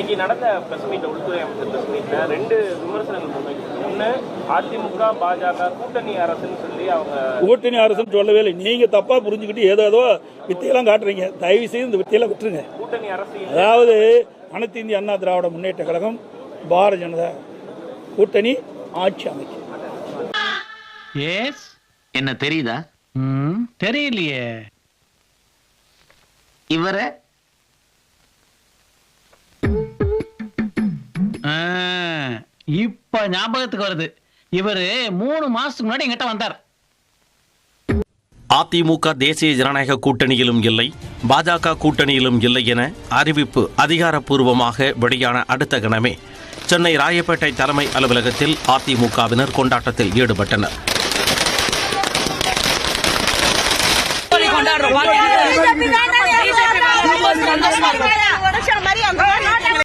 இன்னைக்கு நடந்த பிரஸ் மீட்ல உள்துறை அமைச்சர் பிரஸ் மீட்ல ரெண்டு விமர்சனங்கள் முன்வைக்கிறாங்க ஒண்ணு அதிமுக பாஜக கூட்டணி அரசுன்னு சொல்லி அவங்க கூட்டணி அரசுன்னு சொல்லவே இல்லை. நீங்க தப்பா புரிஞ்சுக்கிட்டு ஏதோ ஏதோ வித்தையெல்லாம் காட்டுறீங்க. தயவு செய்து இந்த வித்தையெல்லாம் விட்டுருங்க. கூட்டணி அரசு. அதாவது அனைத்து இந்திய அண்ணா திராவிட முன்னேற்ற கழகம் பாரதிய ஜனதா கூட்டணி ஆட்சி அமைக்கும். எஸ் என்ன தெரியுதா? ம் தெரியலையே. இவர இப்ப ஞாபகத்துக்கு வருது. இவரு மூணு மாசத்துக்கு முன்னாடி என்கிட்ட வந்தார். அதிமுக தேசிய ஜனநாயக கூட்டணியிலும் இல்லை பாஜக கூட்டணியிலும் இல்லை என அறிவிப்பு அதிகாரப்பூர்வமாக வெளியான அடுத்த கணமே. சென்னை ராயப்பேட்டை தலைமை அலுவலகத்தில் அதிமுகவினர் கொண்டாட்டத்தில் ஈடுபட்டனர். பிஜேபி